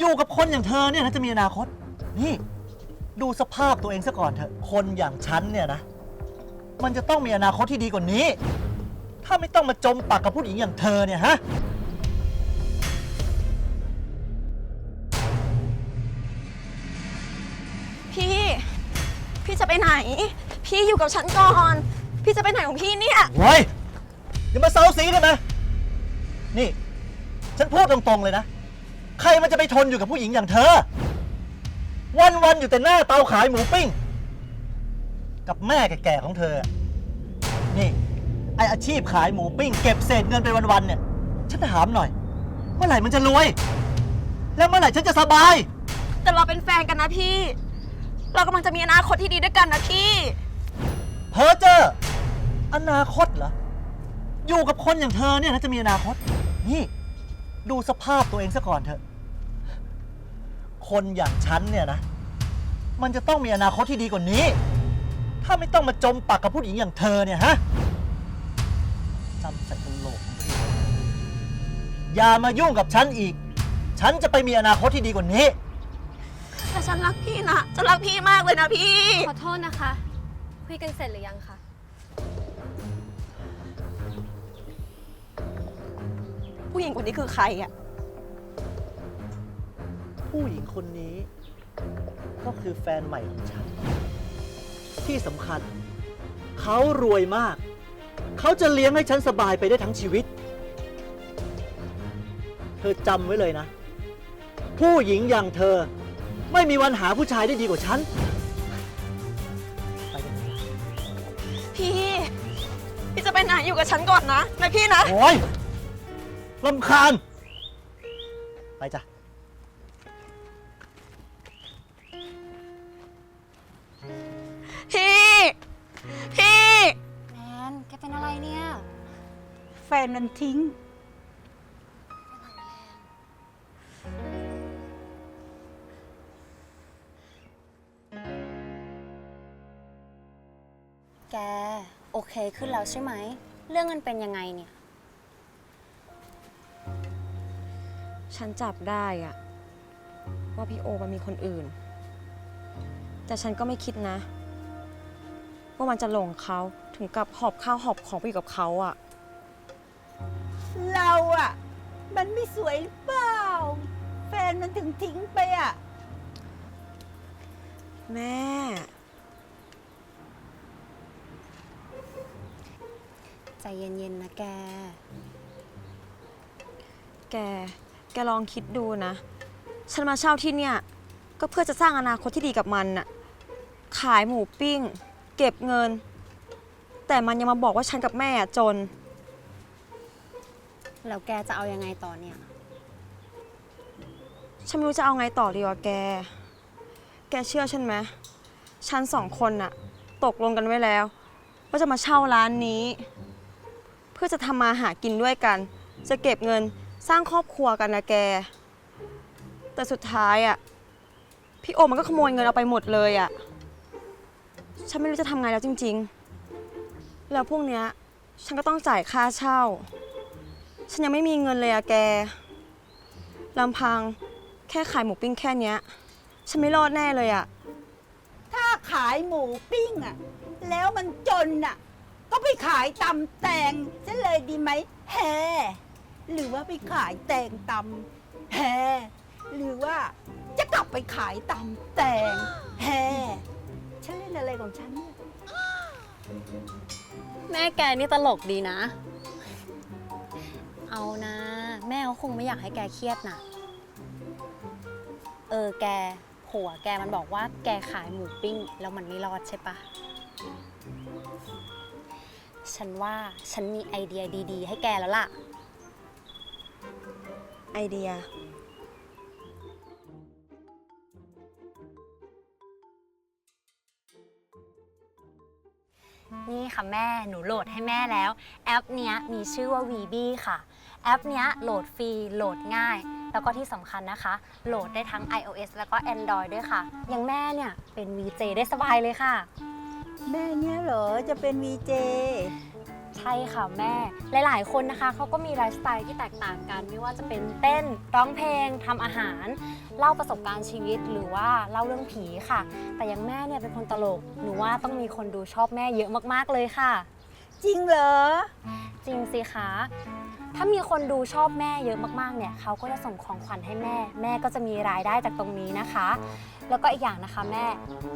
อยู่กับคนอย่างเธอเนี่ยนะจะมีอนาคต นี่ ดูสภาพตัวเองซะก่อนเถอะ คนอย่างฉันเนี่ยนะ มันจะต้องมีอนาคตที่ดีกว่านี้ ถ้าไม่ต้องมาจมปักกับผู้หญิงอย่างเธอเนี่ยฮะ พี่ พี่จะไปไหน พี่อยู่กับฉันก่อน พี่จะไปไหนของพี่เนี่ยเฮ้ยอย่ามาเซาซีได้ไหมนี่ ฉันพูดตรงๆเลยนะ ใครมันจะไปทนอยู่กับผู้หญิงอย่างเธอวันๆอยู่แต่หน้าเตาขายหมูปิ้ง กับแม่แก่ๆของเธอ นี่ ไออาชีพขายหมูปิ้ง เก็บเศษเงินไปวันๆเนี่ย ฉันถามหน่อย เมื่อไหร่มันจะรวย แล้วเมื่อไหร่ฉันจะสบาย แต่เราเป็นแฟนกันนะพี่ เรากำลังจะมีอนาคตที่ดีด้วยกันนะพี่ เพอเจอร์อนาคตเหรอ อยู่กับคนอย่างเธอเนี่ยนะจะมีอนาคต นี่ ดูสภาพตัวเองซะก่อนเถอะ คนอย่างฉันเนี่ยนะ มันจะต้องมีอนาคตที่ดีกว่านี้ ถ้าไม่ต้องมาจมปักกับผู้หญิงอย่างเธอเนี่ยฮะจำใส่กระโหลกของตัวเองอย่ามายุ่งกับฉันอีก ฉันจะไปมีอนาคตที่ดีกว่านี้ แต่ฉันรักพี่นะ ฉันรักพี่มากเลยนะพี่ ขอโทษนะคะ คุยกันเสร็จหรือยังคะ ผู้หญิงคนนี้คือใครอะผู้หญิงคนนี้ ก็คือแฟนใหม่ของฉัน ที่สำคัญ เขารวยมาก เขาจะเลี้ยงให้ฉันสบายไปได้ทั้งชีวิต เธอจำไว้เลยนะ ผู้หญิงอย่างเธอ ไม่มีวันหาผู้ชายได้ดีกว่าฉัน ไปกันเถอะพี่ พี่จะไปไหนอยู่กับฉันก่อนนะนะพี่นะ โอ้ย ลำคาญ ไปจ้ะ พี่ พี่ แนนแกเป็นอะไรเนี่ย แฟนมันทิ้ง แก โอเคขึ้นแล้วใช่ไหม เรื่องมันเป็นยังไงเนี่ย ฉันจับได้อะว่าพี่โอมันมีคนอื่น แต่ฉันก็ไม่คิดนะ ว่ามันจะหลงเขาถึงกับหอบข้าวหอบของไปอยู่กับเขาอะเราอะมันไม่สวยหรือเปล่า แฟนมันถึงทิ้งไปอะแม่ ใจเย็นๆนะแก แก แกลองคิดดูนะ ฉันมาเช่าที่เนี่ย ก็เพื่อจะสร้างอนาคตที่ดีกับมันน่ะ ขายหมูปิ้ง เก็บเงิน แต่มันยังมาบอกว่าฉันกับแม่อะจน แล้วแกจะเอายังไงต่อเนี่ย ฉันไม่รู้จะเอาไงต่อดีวะแก แกเชื่อฉันไหมฉันสองคนน่ะ ตกลงกันไว้แล้ว ว่าจะมาเช่าร้านนี้ เพื่อจะทำมาหากินด้วยกัน จะเก็บเงิน สร้างครอบครัวกันนะแก แต่สุดท้ายอะ พี่โอมมันก็ขโมยเงินเอาไปหมดเลยอะ ฉันไม่รู้จะทำไงแล้วจริง ๆ แล้วพวกเนี้ย ฉันก็ต้องจ่ายค่าเช่า ฉันยังไม่มีเงินเลยอะแกลำพังแค่ขายหมูปิ้งแค่เนี้ย ฉันไม่รอดแน่เลยอะถ้าขายหมูปิ้งอะแล้วมันจนอะก็ไปขายตำแตงจะเลยดีไหมแฮ หรือว่าไปขายแตงตำแฮหรือว่าจะกลับไปขายตำแตงแฮฉันเล่นอะไรของฉันเนี่ยแม่แกนี่ตลกดีนะ เอานะ แม่เขาคงไม่อยากให้แกเครียดนะเออแกผัวแกมันบอกว่าแกขายหมูปิ้ง แล้วมันไม่รอดใช่ปะฉันว่าฉันมีไอเดียดี ๆ ให้แกแล้วล่ะ ไอเดีย นี่ค่ะแม่ หนูโหลดให้แม่แล้ว แอปเนี้ยมีชื่อว่า VB ค่ะ แอปเนี้ยโหลดฟรี โหลดง่าย แล้วก็ที่สำคัญนะคะ โหลดได้ทั้ง iOS แล้วก็ Android ด้วยค่ะ อย่างแม่เนี่ยเป็น VJ ได้สบายเลยค่ะ แม่เนี่ยเหรอจะเป็นวีเจ ใช่ค่ะแม่ หลาย ๆ คนนะคะเขาก็มีไลฟ์สไตล์ที่แตกต่างกัน ไม่ว่าจะเป็นเต้นร้องเพลงทำอาหาร เล่าประสบการณ์ชีวิตหรือว่าเล่าเรื่องผีค่ะ แต่อย่างแม่เนี่ยเป็นคนตลกหนูว่าต้องมีคนดูชอบแม่เยอะมากๆเลยค่ะ จริงเหรอ จริงสิคะ ถ้ามีคนดูชอบแม่เยอะมากๆ เนี่ยเขาก็จะส่งของขวัญให้แม่ แม่ก็จะมีรายได้จากตรงนี้นะคะ แล้วก็อีกอย่างนะคะแม่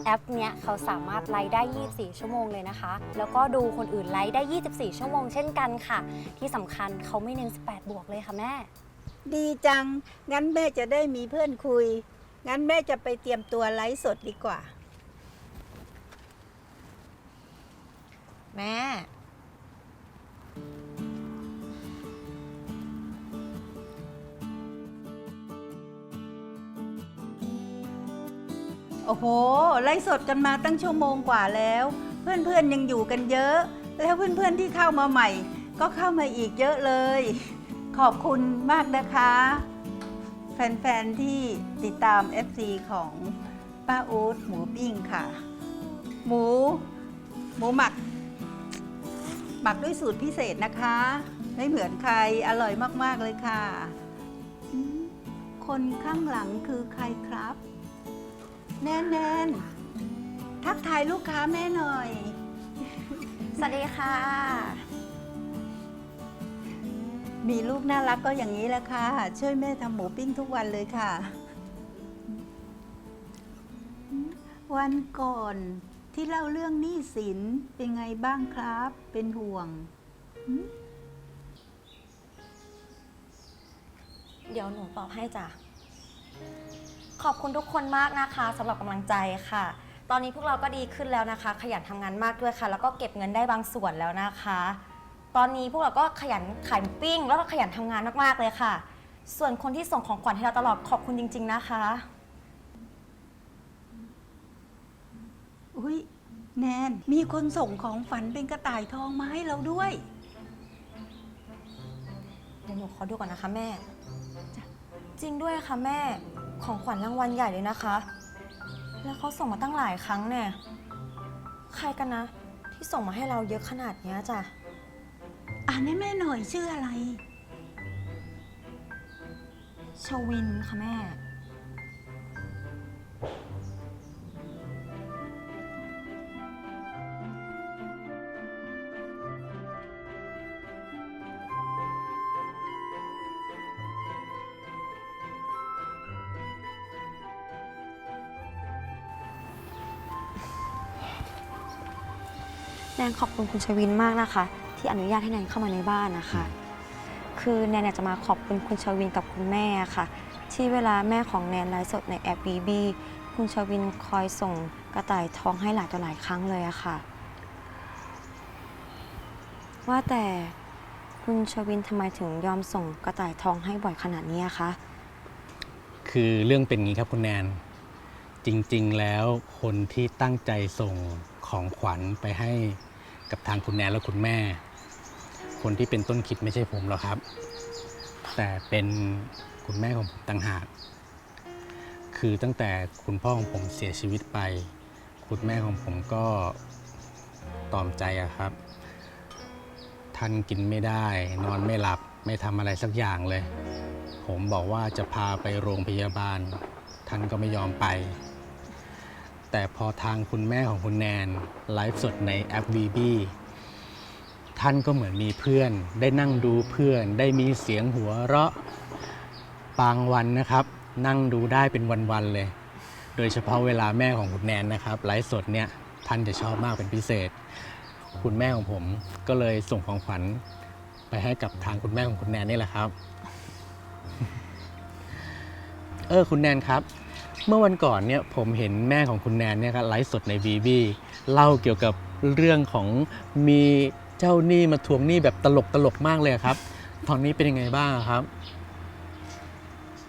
แอปเนี้ยเขาสามารถไลฟ์ได้ 24 ชั่วโมงเลยนะคะ แล้วก็ดูคนอื่นไลฟ์ได้ 24 ชั่วโมงเช่นกันค่ะ ที่สำคัญเขาไม่เน้น18 บวกเลยค่ะแม่ ดีจัง งั้นแม่จะได้มีเพื่อนคุย งั้นแม่จะไปเตรียมตัวไลฟ์สดดีกว่า แม่ โอ้โห ไลฟ์สดกันมาตั้งชั่วโมงกว่าแล้ว เพื่อนๆยังอยู่กันเยอะ แล้วเพื่อนๆที่เข้ามาใหม่ ก็เข้ามาอีกเยอะเลย ขอบคุณมากนะคะ แฟนๆที่ติดตาม FC ของป้าอู๊ดหมูปิ้งค่ะ หมู หมูหมัก หมักด้วยสูตรพิเศษนะคะ ไม่เหมือนใครอร่อยมากๆเลยค่ะ คนข้างหลังคือใครครับ แนนแนนทักทายลูกค้าแม่หน่อย สวัสดีค่ะ มีลูกน่ารักก็อย่างนี้แหละค่ะ ช่วยแม่ทำหมูปิ้งทุกวันเลยค่ะ วันก่อนที่เล่าเรื่องหนี้สินเป็นไงบ้างครับ เป็นห่วง เดี๋ยวหนูตอบให้จ้ะ ขอบคุณทุกคนมากนะคะสำหรับกำลังใจค่ะ ตอนนี้พวกเราก็ดีขึ้นแล้วนะคะ ขยันทำงานมากด้วยค่ะ แล้วก็เก็บเงินได้บางส่วนแล้วนะคะ ตอนนี้พวกเราก็ขยันขายหมูปิ้ง แล้วก็ขยันทำงานมากๆเลยค่ะ ส่วนคนที่ส่งของขวัญให้เราตลอดขอบคุณจริง ๆนะคะ อุ้ยแนน มีคนส่งของฝันเป็นกระต่ายทองมาให้เราด้วย เดี๋ยวหนูขอดูก่อนนะคะแม่ จริงด้วยค่ะแม่ ของขวัญรางวัลใหญ่เลยนะคะ แล้วเขาส่งมาตั้งหลายครั้งแน่ใครกันนะ ที่ส่งมาให้เราเยอะขนาดเนี้ยจ้ะ อ่านให้แม่หน่อยชื่ออะไร ชวินค่ะแม่ นขอบคุณคุณชวินมากนะคะ ที่อนุญาตให้แนนเข้ามาในบ้านนะคะ คือแนนอยากจะมาขอบคุณคุณชวินกับคุณแม่ค่ะ ที่เวลาแม่ของแนนไลฟ์สดในแอปบีบีคุณชวินคอยส่งกระต่ายทองให้หลายต่อหลายครั้งเลยอะค่ะ ว่าแต่คุณชวินทำไมถึงยอมส่งกระต่ายทองให้บ่อยขนาดนี้อะคะ คือเรื่องเป็นงี้ครับคุณแนน จริงๆแล้วคนที่ตั้งใจส่งของขวัญไปให้ กับทางคุณแนนและคุณแม่ คนที่เป็นต้นคิดไม่ใช่ผมหรอกครับ แต่เป็นคุณแม่ของผมต่างหาก คือตั้งแต่คุณพ่อของผมเสียชีวิตไป คุณแม่ของผมก็ตอมใจอะครับ ท่านกินไม่ได้ นอนไม่หลับไม่ทำอะไรสักอย่างเลย ผมบอกว่าจะพาไปโรงพยาบาล ท่านก็ไม่ยอมไป แต่พอทางคุณแม่ของคุณแนนไลฟ์สดในแอป VB ท่านก็เหมือนมีเพื่อน ได้นั่งดูเพื่อน ได้มีเสียงหัวเราะบางวันนะครับ นั่งดูได้เป็นวันๆเลย โดยเฉพาะเวลาแม่ของคุณแนนนะครับไลฟ์สดเนี่ยท่านจะชอบมากเป็นพิเศษ คุณแม่ของผมก็เลยส่งของขวัญไปให้กับทางคุณแม่ของคุณแนนนี่แหละครับ เออคุณแนนครับ เมื่อวันก่อนเนี่ยผมเห็นแม่ของคุณแนนเนี่ยครับไลฟ์สดในวีบีเล่าเกี่ยวกับเรื่องของมีเจ้าหนี้มาทวงหนี้แบบตลกตลกมากเลยครับ ตอนนี้เป็นยังไงบ้างครับ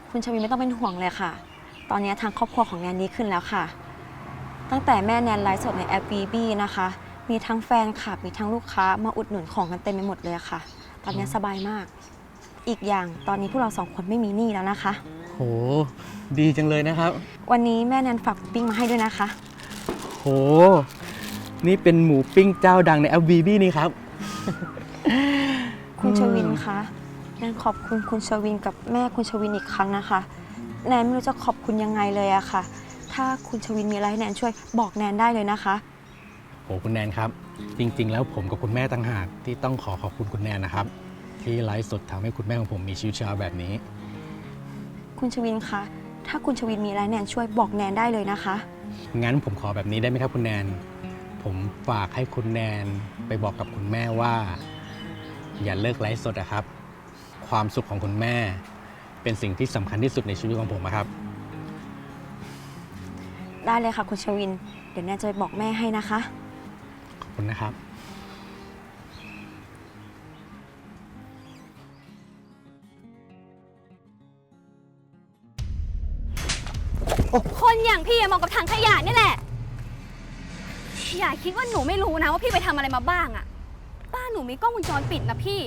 คุณชวินไม่ต้องเป็นห่วงเลยค่ะ ตอนนี้ทางครอบครัวของแนนดีขึ้นแล้วค่ะ ตั้งแต่แม่แนนไลฟ์สดในแอปบีบีนะคะ มีทั้งแฟนคลับมีทั้งลูกค้ามาอุดหนุนของกันเต็มไปหมดเลยอะค่ะ ตอนนี้สบายมาก อีกอย่างตอนนี้พวกเราสองคนไม่มีหนี้แล้วนะคะ โห ดีจังเลยนะครับ วันนี้แม่แนนฝากปิ้งมาให้ด้วยนะคะ โห นี่เป็นหมูปิ้งเจ้าดังในแอปวีบีนี่ครับ คุณชวินคะแนนขอบคุณคุณชวินกับแม่คุณชวินอีกครั้งนะคะ แนนไม่รู้จะขอบคุณยังไงเลยอะค่ะ ถ้าคุณชวินมีอะไรให้แนนช่วยบอกแนนได้เลยนะคะโอ้คุณแนนครับ จริง ๆ แล้วผมกับคุณแม่ต่างหากที่ต้องขอขอบคุณคุณแนนนะครับ ที่ไลฟ์สดทำให้คุณแม่ของผมมีชีวิตชีวาแบบนี้ คุณชวินคะ ถ้าคุณชวินมีอะไรให้แนนช่วยบอกแนนได้เลยนะคะ งั้นผมขอแบบนี้ได้ไหมครับคุณแนน ผมฝากให้คุณแนนไปบอกกับคุณแม่ว่า อย่าเลิกไลฟ์สดนะครับ ความสุขของคุณแม่ เป็นสิ่งที่สำคัญที่สุดในชีวิตของผมนะครับ ได้เลยค่ะ คุณชวิน เดี๋ยวแนนจะไปบอกแม่ให้นะคะ ขอบคุณนะครับ คนอย่างพี่อะเหมาะกับถังขยะนี่แหละ อย่าคิดว่าหนูไม่รู้นะว่าพี่ไปทำอะไรมาบ้างอะบ้านหนูมีกล้องวงจรปิดนะพี่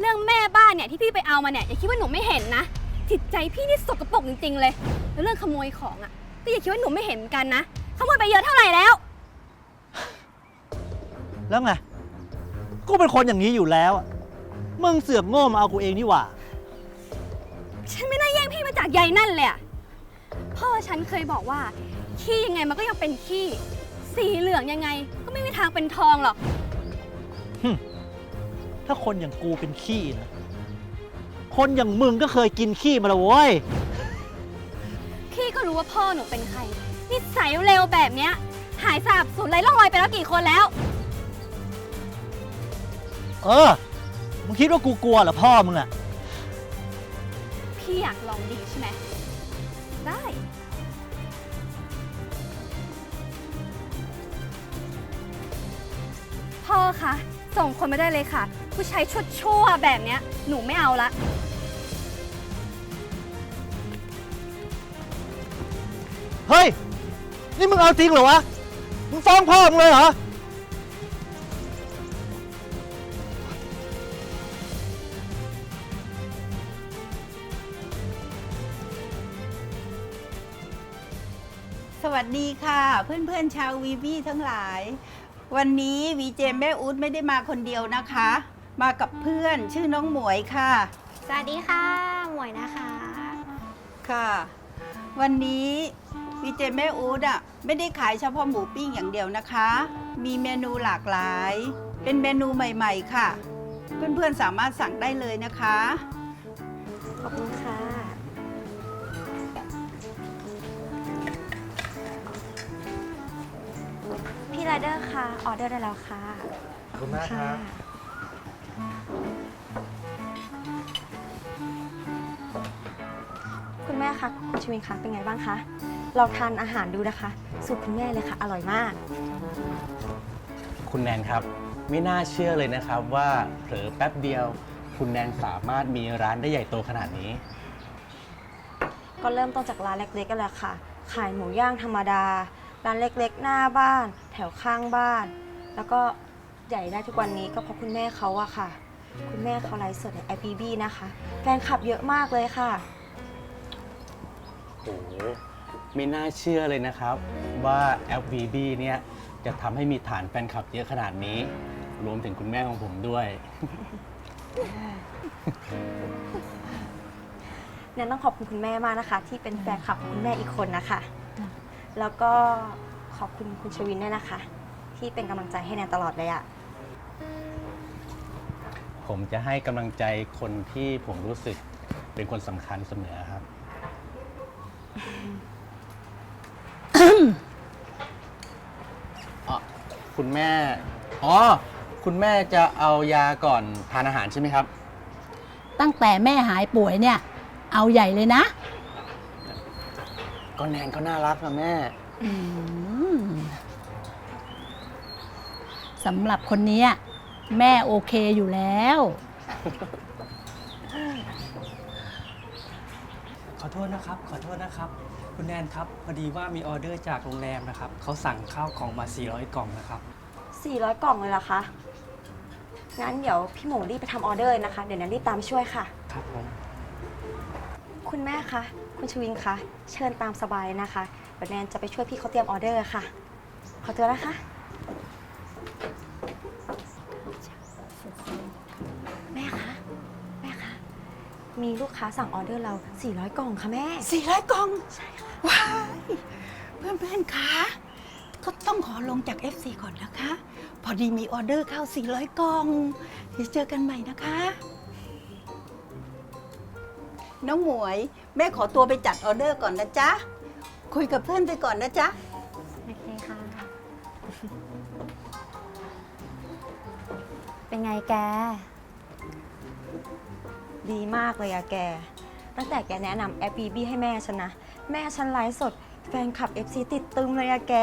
เรื่องแม่บ้านเนี่ยที่พี่ไปเอามาเนี่ยอย่าคิดว่าหนูไม่เห็นนะ จิตใจพี่นี่สกปรกจริงๆ เลยแล้วเรื่องขโมยของอะก็อย่าคิดว่าหนูไม่เห็นเหมือนกันนะขโมยไปเยอะเท่าไหร่แล้ว แล้วไง กูเป็นคนอย่างนี้อยู่แล้วอะมึงเสือกโง่มาเอากูเองนี่หว่า ฉันไม่น่าแย่งพี่มาจากยายนั่นเลยอะ พ่อฉันเคยบอกว่า ขี้ยังไงมันก็ยังเป็นขี้ สีเหลืองยังไง ก็ไม่มีทางเป็นทองหรอก ถ้าคนอย่างกูเป็นขี้นะ คนอย่างมึงก็เคยกินขี้มาแล้วเว้ย พี่ก็รู้ว่าพ่อหนูเป็นใคร นิสัยเร็วแบบเนี้ย หายสาบสูญไร้ร่องรอยไปแล้วกี่คนแล้ว เออ มึงคิดว่ากูกลัวเหรอพ่อมึงอะ พี่อยากลองดีใช่ไหม ได้ พ่อคะส่งคนมาได้เลยค่ะ ผู้ชายชั่วๆแบบเนี้ยหนูไม่เอาละ เฮ้ย นี่มึงเอาจริงเหรอวะ มึงฟ้องพ่อมึงเลยเหรอ สวัสดีค่ะ เพื่อนๆชาววีวีทั้งหลาย วันนี้วีเจแม่อู๊ดไม่ได้มาคนเดียวนะคะ มากับเพื่อนชื่อน้องหมวยค่ะ สวัสดีค่ะ หมวยนะคะค่ะ วันนี้วีเจแม่อู๊ดอะไม่ได้ขายเฉพาะหมูปิ้งอย่างเดียวนะคะ มีเมนูหลากหลาย เป็นเมนูใหม่ ๆ ค่ะ เพื่อนๆสามารถสั่งได้เลยนะคะขอบคุณค่ะ ไรเดอร์ค่ะ ออเดอร์ได้แล้วค่ะขอบคุณมากครับ คุณแม่คะคุณชวินคะเป็นไงบ้างคะเราทานอาหารดูนะคะ สูตรคุณแม่เลยค่ะ อร่อยมาก คุณแนนครับ ไม่น่าเชื่อเลยนะครับว่าเผลอแป๊บเดียว คุณแนนสามารถมีร้านได้ใหญ่โตขนาดนี้ ก็เริ่มต้นจากร้านเล็กๆกันแหละค่ะ ขายหมูย่างธรรมดา ร้านเล็กๆ หน้าบ้านแถวข้างบ้าน แล้วก็ใหญ่ได้ทุกวันนี้ก็เพราะคุณแม่เขาอะค่ะ คุณแม่เขาไลฟ์สดในแอปบีบีนะคะ แฟนคลับเยอะมากเลยค่ะ โอ้โหไม่น่าเชื่อเลยนะครับ ว่าแอป VB เนี่ยจะทำให้มีฐานแฟนคลับเยอะขนาดนี้ รวมถึงคุณแม่ของผมด้วย เนี่ยต้องขอบคุณคุณแม่มากนะคะ ที่เป็นแฟนคลับของคุณแม่อีกคนนะคะ แล้วก็ ขอบคุณคุณชวินด้วยนะคะ ที่เป็นกำลังใจให้แนนตลอดเลยอะผมจะให้กำลังใจคนที่ผมรู้สึกเป็นคนสำคัญเสมอครับ อ๋อคุณแม่ อ๋อ คุณแม่จะเอายาก่อนทานอาหารใช่ไหมครับ ตั้งแต่แม่หายป่วยเนี่ย เอาใหญ่เลยนะ ก็แนนก็น่ารักนะแม่ อืม สำหรับคนเนี้ยแม่โอเคอยู่แล้ว ขอโทษนะครับ ขอโทษนะครับ คุณแนนครับพอดีว่ามีออเดอร์จากโรงแรมนะครับเขาสั่งข้าวกล่องมา 400 กล่องนะครับ 400 กล่องเลยเหรอคะ งั้นเดี๋ยวพี่หมูรีบไปทำออเดอร์นะคะ เดี๋ยวแนนรีบตามไปช่วยค่ะ ครับผมคุณแม่คะ คุณชวินคะ เชิญตามสบายเลยนะคะ เดี๋ยวแนนจะไปช่วยพี่เขาเตรียมออเดอร์ค่ะ ขอตัวนะคะแม่คะ มีลูกค้าสั่งออเดอร์เรา 400 กล่องค่ะแม่ สี่ร้อยกล่องใช่ค่ะว้ายเพื่อนเพื่อนๆคะก็ต้องขอลงจาก FC ก่อนนะคะ พอดีมีออเดอร์เข้า 400 กล่องเดี๋ยวเจอกันใหม่นะคะ น้องหมวย แม่ขอตัวไปจัดออเดอร์ก่อนนะจ๊ะ คุยกับเพื่อนไปก่อนนะจ๊ะ โอเคค่ะ เป็นไงแก ดีมากเลยอะแก ตั้งแต่แกแนะนำแอปบีบีให้แม่ฉันนะ แม่ฉันไลฟ์สด แฟนคลับ FC ติดตึมเลยอะแก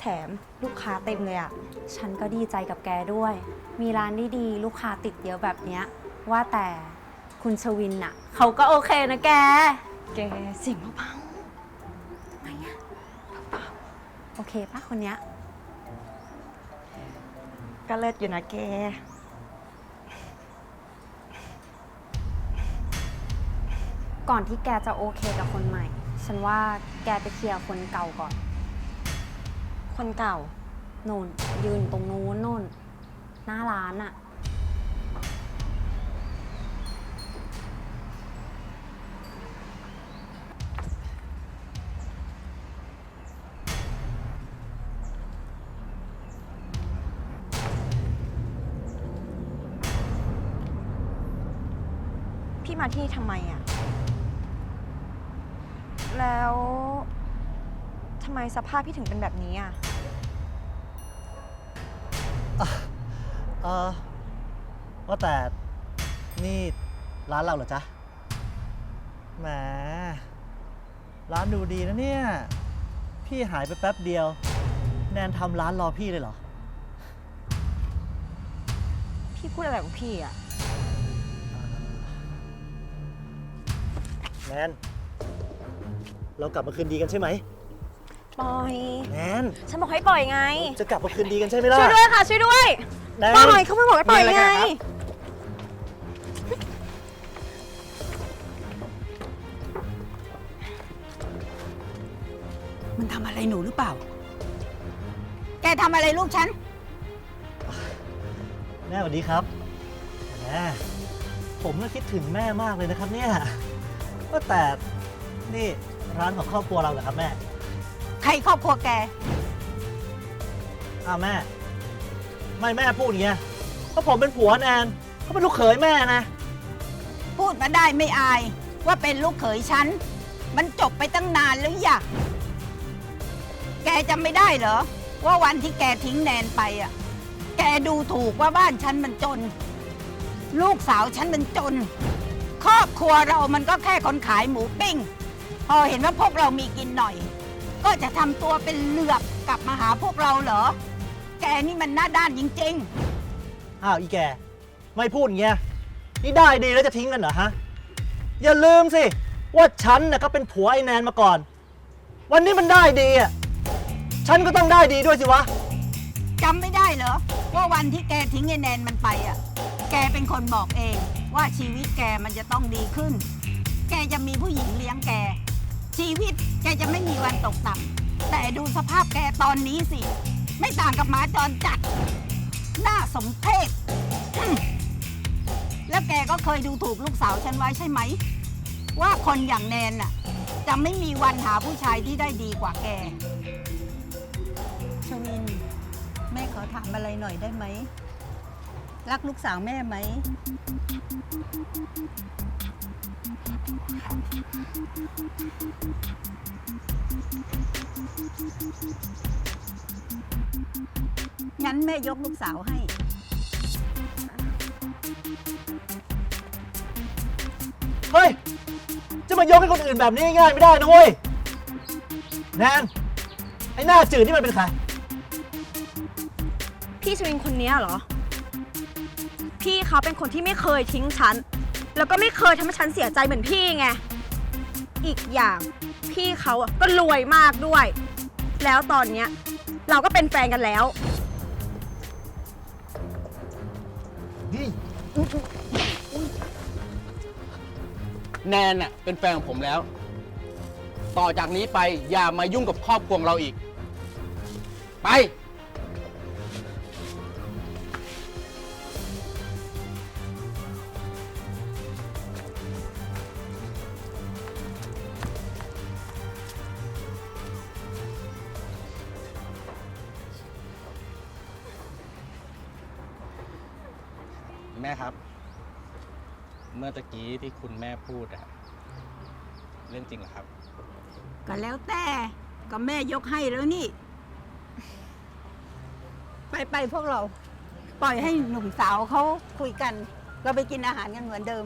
แถมลูกค้าเต็มเลยอะฉันก็ดีใจกับแกด้วย มีร้านดีๆลูกค้าติดเยอะแบบเนี้ย ว่าแต่คุณชวินน่ะ เขาก็โอเคนะแก แกเสียงเบาโอเคปะคนเนี้ยๆก็เลิศอยู่นะแก ก่อนที่แกจะโอเคกับคนใหม่ ฉันว่าแกไปเคลียร์คนเก่าก่อน คนเก่านู่นยืนตรงนู้นนู่นหน้าร้านอะพี่มาที่นี่ทำไมอะ แล้วทำไมสภาพพี่ถึงเป็นแบบนี้อะเออว่าแต่นี่ร้านเราเหรอจ๊ะแหมร้านดูดีนะเนี่ย พี่หายไปแป๊บเดียว แนนทำร้านรอพี่เลยเหรอ พี่พูดอะไรของพี่อะแนน เรากลับมาคืนดีกันใช่ไหมปล่อย แนนฉันบอกให้ปล่อยไง จะกลับมาคืนดีกันใช่ไหมล่ะช่วยด้วยค่ะ ช่วยด้วย แนน ปล่อยเขาไม่บอกให้ปล่อยมีะรไงกันครับ มันทำอะไรหนูหรือเปล่า แกทำอะไรลูกฉัน แม่สวัสดีครับแม่ผมก็คิดถึงแม่มากเลยนะครับเนี่ยว่าแต่นี่ ร้านของครอบครัวเราเหรอครับแม่ใครครอบครัวแก อ้าวแม่ ไม่แม่พูดอย่างเงี้ยเพราะผมเป็นผัวแนนเขาเป็นลูกเขยแม่นะพูดมาได้ไม่อาย ว่าเป็นลูกเขยฉัน มันจบไปตั้งนานแล้วอย่าแกจำไม่ได้เหรอ ว่าวันที่แกทิ้งแนนไปอะ แกดูถูกว่าบ้านฉันมันจน ลูกสาวฉันมันจน ครอบครัวเรามันก็แค่คนขายหมูปิ้ง พอเห็นว่าพวกเรามีกินหน่อย ก็จะทำตัวเป็นเหลือบกลับมาหาพวกเราเหรอ แกนี่มันหน้าด้านจริงๆอ้าวอีแก ไม่พูดอย่างเงี้ยนี่ได้ดีแล้วจะทิ้งกันเหรอฮะ อย่าลืมสิ ว่าฉันน่ะก็เป็นผัวไอ้แนนมาก่อน วันนี้มันได้ดีอะฉันก็ต้องได้ดีด้วยสิวะจำไม่ได้เหรอ ว่าวันที่แกทิ้งไอ้แนนมันไปอะ แกเป็นคนบอกเองว่าชีวิตแกมันจะต้องดีขึ้น แกจะมีผู้หญิงเลี้ยงแก ชีวิตแกจะไม่มีวันตกต่ำแต่ดูสภาพแกตอนนี้สิ ไม่ต่างกับหมาจรจัดน่าสมเพชแล้วแกก็เคยดูถูกลูกสาวฉันไว้ใช่ไหม ว่าคนอย่างแนนน่ะ จะไม่มีวันหาผู้ชายที่ได้ดีกว่าแก ชวิน แม่ขอถามอะไรหน่อยได้ไหม รักลูกสาวแม่ไหม งั้นแม่ยกลูกสาวให้ เฮ้ย จะมายกให้คนอื่นแบบนี้ง่ายๆไม่ได้นะเว้ย แนน ไอ้หน้าจืดนี่มันเป็นใคร พี่ชวินคนเนี้ยเหรอ พี่เขาเป็นคนที่ไม่เคยทิ้งฉัน แล้วก็ไม่เคยทำให้ฉันเสียใจเหมือนพี่ไง อีกอย่างพี่เขาอะก็รวยมากด้วย แล้วตอนเนี้ยเราก็เป็นแฟนกันแล้ว นี่แนนน่ะเป็นแฟนของผมแล้ว ต่อจากนี้ไปอย่ามายุ่งกับครอบครัวของเราอีก ไปี้ที่คุณแม่พูดอะเรื่องจริงเหรอครับ ก็แล้วแต่ก็แม่ยกให้แล้วนี่ ไปไปพวกเรา ปล่อยให้หนุ่มสาวเขาคุยกัน เราไปกินอาหารกันเหมือนเดิม